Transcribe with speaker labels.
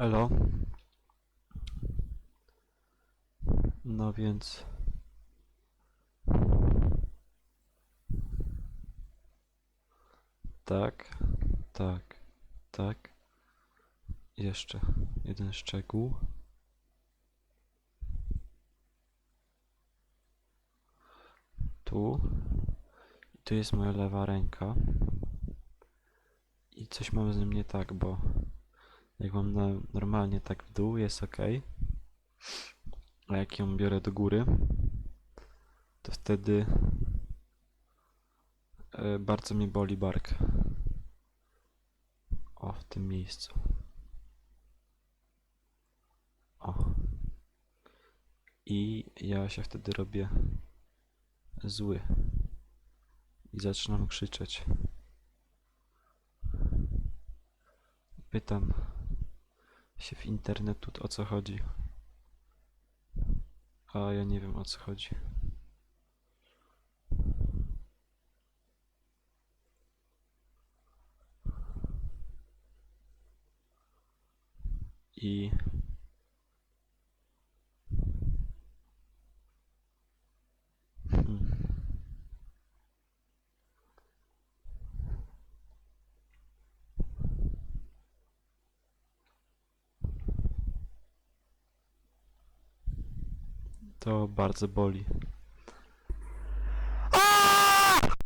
Speaker 1: Elo. No więc. Tak, tak, tak. Jeszcze jeden szczegół. Tu. I tu jest moja lewa ręka. I coś mam z nim nie tak, bo jak mam na, normalnie tak w dół jest ok. A jak ją biorę do góry, to wtedy e, bardzo mi boli bark. O, w tym miejscu. O. I ja się wtedy robię zły. I zaczynam krzyczeć. Pytam się w internetu o co chodzi. A ja nie wiem o co chodzi. I To bardzo boli.